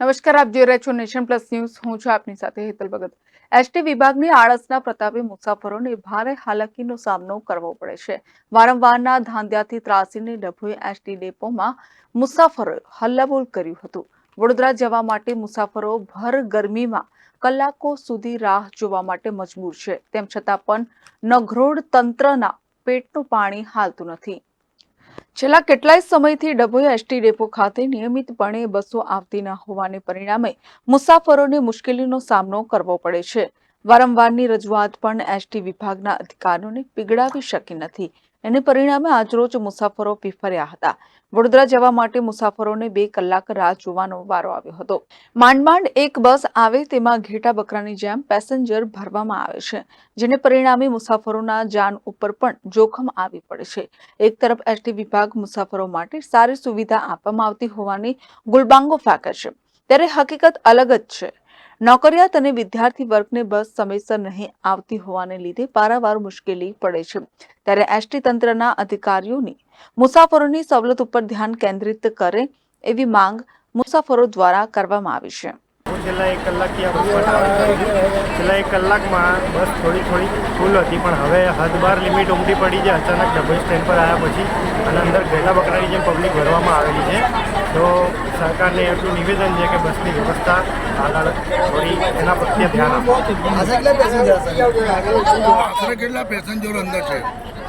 નમસ્કાર, આપ જોઈ રહ્યા છો નેશન પ્લસ ન્યૂઝ. હું છું આપની સાથે હેતલ ભગત. એસટી વિભાગની આળસના પ્રતાપે મુસાફરોને ભારે હાલાકીનો સામનો કરવો પડે છે. વારંવારના ધાંધ્યાથી ત્રાસીને ડભોઈ એસટી ડેપોમાં મુસાફરોએ હલ્લાબોલ કર્યું હતું. વડોદરા જવા માટે મુસાફરો ભર ગરમીમાં કલાકો સુધી રાહ જોવા માટે મજબૂર છે. તેમ છતાં પણ નઘરોડ તંત્રના પેટનું પાણી હાલતું નથી. છેલ્લા કેટલાય સમયથી ડભોયા એસટી ડેપો ખાતે નિયમિતપણે બસો આવતી ન હોવાને પરિણામે મુસાફરોને મુશ્કેલીનો સામનો કરવો પડે છે. વારંવારની રજૂઆત પણ એસટી વિભાગના અધિકારીઓને પીગળાવી શકી નથી. એને પરિણામે આજરોજ મુસાફરો પીફર્યા હતા. વડોદરા જવા માટે મુસાફરોને બે કલાક રાહ જોવાનો વારો આવ્યો હતો. માંડ માંડ એક બસ આવે તેમાં ઘેટા બકરાની જેમ પેસેન્જર ભરવામાં આવે છે, જેને પરિણામે મુસાફરોના જાન ઉપર પણ જોખમ આવી પડે છે. એક તરફ એસટી વિભાગ મુસાફરો માટે સારી સુવિધા આપવામાં આવતી હોવાની ગુલબાંગો ફાંકે છે. ત્યારે હકીકત અલગ જ છે. નોકરિયાત અને વિદ્યાર્થી વર્ગને બસ સમયસર નહીં આવતી હોવાને લીધે પારાવાર મુશ્કેલી પડે છે. ત્યારે એસટી તંત્રના અધિકારીઓની મુસાફરોની સવલત ઉપર ધ્યાન કેન્દ્રિત કરે એવી માંગ મુસાફરો દ્વારા કરવામાં આવી છે. છેલ્લા એક કલાકથી આ બસ ટ્રાવેલ કરું છું. છેલ્લા એક કલાકમાં બસ થોડી થોડી ફૂલ હતી પણ હવે હદ બાર લિમિટ ઉમટી પડી છે. અચાનક ડબલ સ્ટેન્ડ પર આવ્યા પછી અને અંદર ઘેટા બકરાની જેમ પબ્લિક ભરવામાં આવેલી છે. તો સરકારને એટલું નિવેદન છે કે બસની વ્યવસ્થા આગળ થોડી એના પ્રત્યે ધ્યાન આપો. કેટલા પેસેન્જર કેટલા પેસેન્જરો અંદર છે?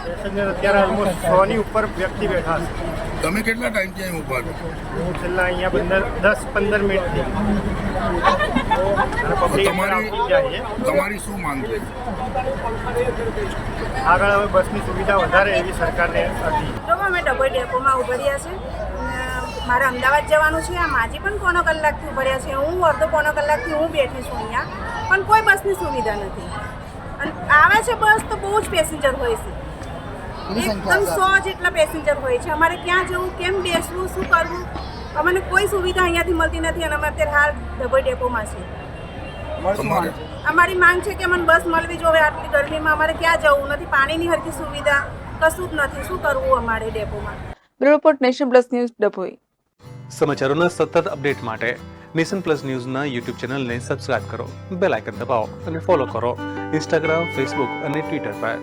પેસેન્જર અત્યારે ઓલમોસ્ટ સોની ઉપર વ્યક્તિ બેઠા છે તમે કેટલા ટાઈમથી અહીં ઊભા છો? હું છેલ્લા અહીંયા પંદર દસ પંદર મિનિટથી તમારી- છે તમારી શું માંગ છે? આગળ હવે બસની સુવિધા વધારે એવી સરકારને હતી. તો અમે ડબલ ડેપોમાં ઉભર્યા છે. અને મારે અમદાવાદ જવાનું છે. આ માજી પણ પોણો કલાકથી ઉભર્યા છે. હું અડધો પોણો કલાકથી હું બેઠી છું અહીંયા. પણ કોઈ બસની સુવિધા નથી. અને આવે છે બસ તો બહુ જ પેસેન્જર હોય છે. એકદમ સો જેટલા પેસેન્જર હોય છે. અમારે ક્યાં જવું કેમ બેસવું શું કરવું? અમને કોઈ સુવિધા અહીંયાથી મળતી નથી અને અમે અત્યારે હાલ ડભોઈ ડેપોમાં છે અમારી માંગ છે કે અમને બસ મળવી જોઈએ. આટલી ગરમીમાં અમારે ક્યાં જવું? નથી પાણીની હરકી સુવિધા કશું જ નથી. શું કરવું અમારે ડેપોમાં bureau report nation plus news Dabhoi. સમાચારોના સતત અપડેટ માટે નેશન પ્લસ ન્યૂઝના યુટ્યુબ ચેનલને સબસ્ક્રાઇબ કરો. બેલ આઇકન દબાવો અને ફોલો કરો. ઇન્સ્ટાગ્રામ ફેસબુક અને ટ્વિટર પર.